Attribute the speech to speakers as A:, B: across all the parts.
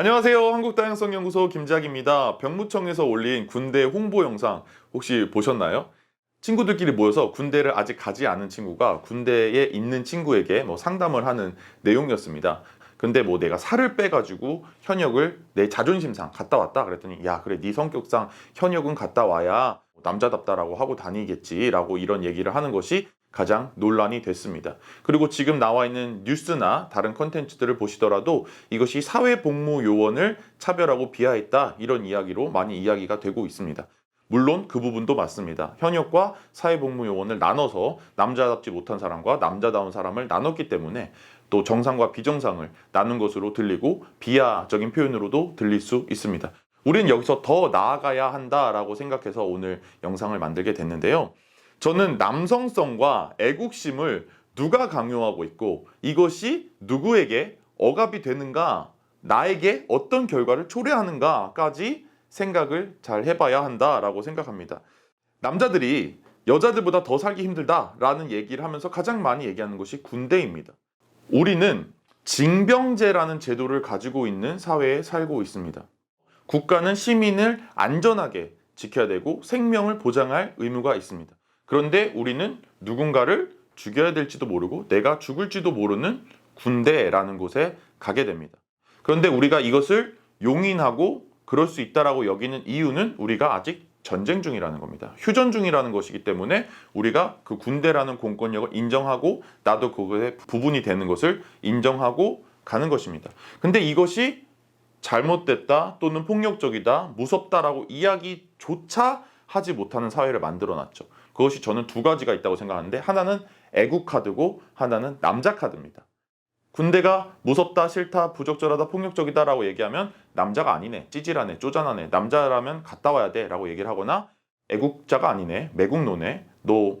A: 안녕하세요. 한국다양성연구소 김작입니다. 병무청에서 올린 군대 홍보 영상 혹시 보셨나요? 친구들끼리 모여서 군대를 아직 가지 않은 친구가 군대에 있는 친구에게 뭐 상담을 하는 내용이었습니다. 근데 뭐 내가 살을 빼가지고 현역을 내 자존심상 갔다 왔다 그랬더니 야 그래 네 성격상 현역은 갔다 와야 남자답다라고 하고 다니겠지라고 이런 얘기를 하는 것이 가장 논란이 됐습니다. 그리고 지금 나와 있는 뉴스나 다른 컨텐츠들을 보시더라도 이것이 사회복무 요원을 차별하고 비하했다 이런 이야기로 많이 이야기가 되고 있습니다. 물론 그 부분도 맞습니다. 현역과 사회복무 요원을 나눠서 남자답지 못한 사람과 남자다운 사람을 나눴기 때문에 또 정상과 비정상을 나눈 것으로 들리고 비하적인 표현으로도 들릴 수 있습니다. 우리는 여기서 더 나아가야 한다라고 생각해서 오늘 영상을 만들게 됐는데요. 저는 남성성과 애국심을 누가 강요하고 있고 이것이 누구에게 억압이 되는가, 나에게 어떤 결과를 초래하는가까지 생각을 잘 해봐야 한다라고 생각합니다. 남자들이 여자들보다 더 살기 힘들다라는 얘기를 하면서 가장 많이 얘기하는 것이 군대입니다. 우리는 징병제라는 제도를 가지고 있는 사회에 살고 있습니다. 국가는 시민을 안전하게 지켜야 되고 생명을 보장할 의무가 있습니다. 그런데 우리는 누군가를 죽여야 될지도 모르고 내가 죽을지도 모르는 군대라는 곳에 가게 됩니다. 그런데 우리가 이것을 용인하고 그럴 수 있다라고 여기는 이유는 우리가 아직 전쟁 중이라는 겁니다. 휴전 중이라는 것이기 때문에 우리가 그 군대라는 공권력을 인정하고 나도 그것의 부분이 되는 것을 인정하고 가는 것입니다. 근데 이것이 잘못됐다 또는 폭력적이다 무섭다라고 이야기조차 하지 못하는 사회를 만들어 놨죠. 그것이 저는 두 가지가 있다고 생각하는데 하나는 애국 카드고 하나는 남자 카드입니다. 군대가 무섭다, 싫다, 부적절하다, 폭력적이다라고 얘기하면 남자가 아니네, 찌질하네, 쪼잔하네, 남자라면 갔다 와야 돼라고 얘기를 하거나 애국자가 아니네, 매국노네, 너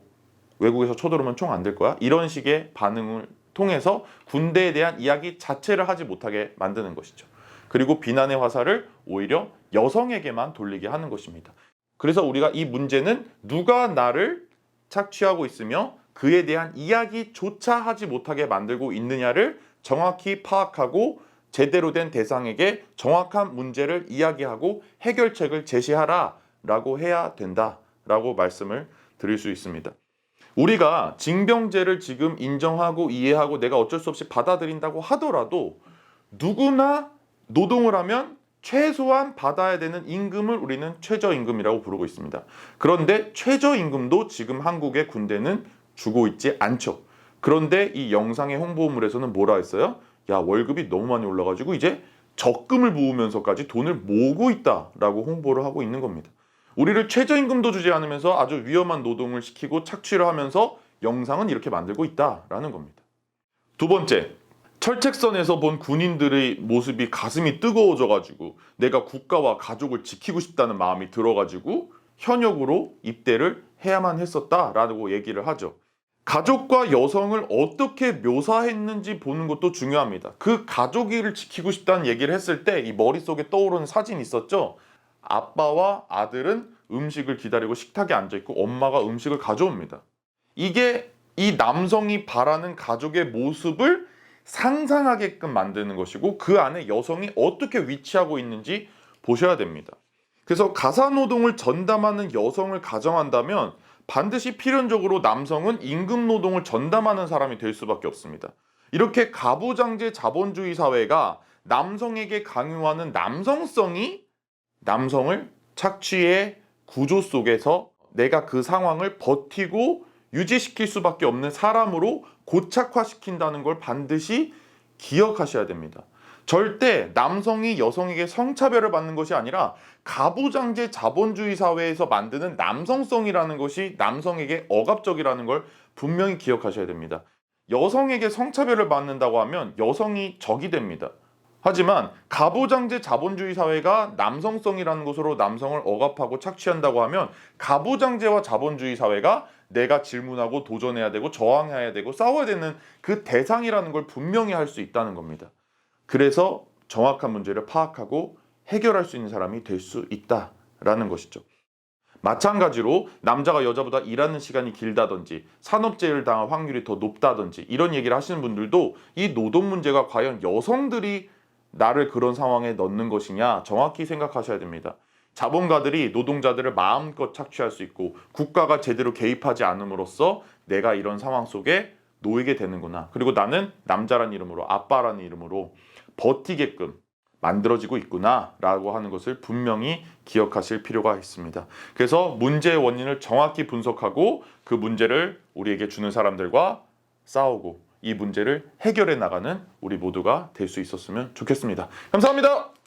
A: 외국에서 쳐들어오면 총안들 거야 이런 식의 반응을 통해서 군대에 대한 이야기 자체를 하지 못하게 만드는 것이죠. 그리고 비난의 화살을 오히려 여성에게만 돌리게 하는 것입니다. 그래서 우리가 이 문제는 누가 나를 착취하고 있으며 그에 대한 이야기조차 하지 못하게 만들고 있느냐를 정확히 파악하고 제대로 된 대상에게 정확한 문제를 이야기하고 해결책을 제시하라 라고 해야 된다 라고 말씀을 드릴 수 있습니다. 우리가 징병제를 지금 인정하고 이해하고 내가 어쩔 수 없이 받아들인다고 하더라도 누구나 노동을 하면 최소한 받아야 되는 임금을 우리는 최저임금이라고 부르고 있습니다. 그런데 최저임금도 지금 한국의 군대는 주고 있지 않죠. 그런데 이 영상의 홍보물에서는 뭐라 했어요? 야 월급이 너무 많이 올라가지고 이제 적금을 부으면서까지 돈을 모으고 있다라고 홍보를 하고 있는 겁니다. 우리를 최저임금도 주지 않으면서 아주 위험한 노동을 시키고 착취를 하면서 영상은 이렇게 만들고 있다라는 겁니다. 두 번째, 철책선에서 본 군인들의 모습이 가슴이 뜨거워져가지고 내가 국가와 가족을 지키고 싶다는 마음이 들어가지고 현역으로 입대를 해야만 했었다라고 얘기를 하죠. 가족과 여성을 어떻게 묘사했는지 보는 것도 중요합니다. 그 가족을 지키고 싶다는 얘기를 했을 때 이 머릿속에 떠오르는 사진이 있었죠. 아빠와 아들은 음식을 기다리고 식탁에 앉아 있고 엄마가 음식을 가져옵니다. 이게 이 남성이 바라는 가족의 모습을 상상하게끔 만드는 것이고 그 안에 여성이 어떻게 위치하고 있는지 보셔야 됩니다. 그래서 가사노동을 전담하는 여성을 가정한다면 반드시 필연적으로 남성은 임금 노동을 전담하는 사람이 될 수밖에 없습니다. 이렇게 가부장제 자본주의 사회가 남성에게 강요하는 남성성이 남성을 착취의 구조 속에서 내가 그 상황을 버티고 유지시킬 수밖에 없는 사람으로 고착화시킨다는 걸 반드시 기억하셔야 됩니다. 절대 남성이 여성에게 성차별을 받는 것이 아니라 가부장제 자본주의 사회에서 만드는 남성성이라는 것이 남성에게 억압적이라는 걸 분명히 기억하셔야 됩니다. 여성에게 성차별을 받는다고 하면 여성이 적이 됩니다. 하지만 가부장제 자본주의 사회가 남성성이라는 것으로 남성을 억압하고 착취한다고 하면 가부장제와 자본주의 사회가 내가 질문하고 도전해야 되고 저항해야 되고 싸워야 되는 그 대상이라는 걸 분명히 할 수 있다는 겁니다. 그래서 정확한 문제를 파악하고 해결할 수 있는 사람이 될 수 있다라는 것이죠. 마찬가지로 남자가 여자보다 일하는 시간이 길다든지 산업재해를 당할 확률이 더 높다든지 이런 얘기를 하시는 분들도 이 노동 문제가 과연 여성들이 나를 그런 상황에 넣는 것이냐 정확히 생각하셔야 됩니다. 자본가들이 노동자들을 마음껏 착취할 수 있고 국가가 제대로 개입하지 않음으로써 내가 이런 상황 속에 놓이게 되는구나. 그리고 나는 남자란 이름으로 아빠라는 이름으로 버티게끔 만들어지고 있구나라고 하는 것을 분명히 기억하실 필요가 있습니다. 그래서 문제의 원인을 정확히 분석하고 그 문제를 우리에게 주는 사람들과 싸우고 이 문제를 해결해 나가는 우리 모두가 될 수 있었으면 좋겠습니다. 감사합니다.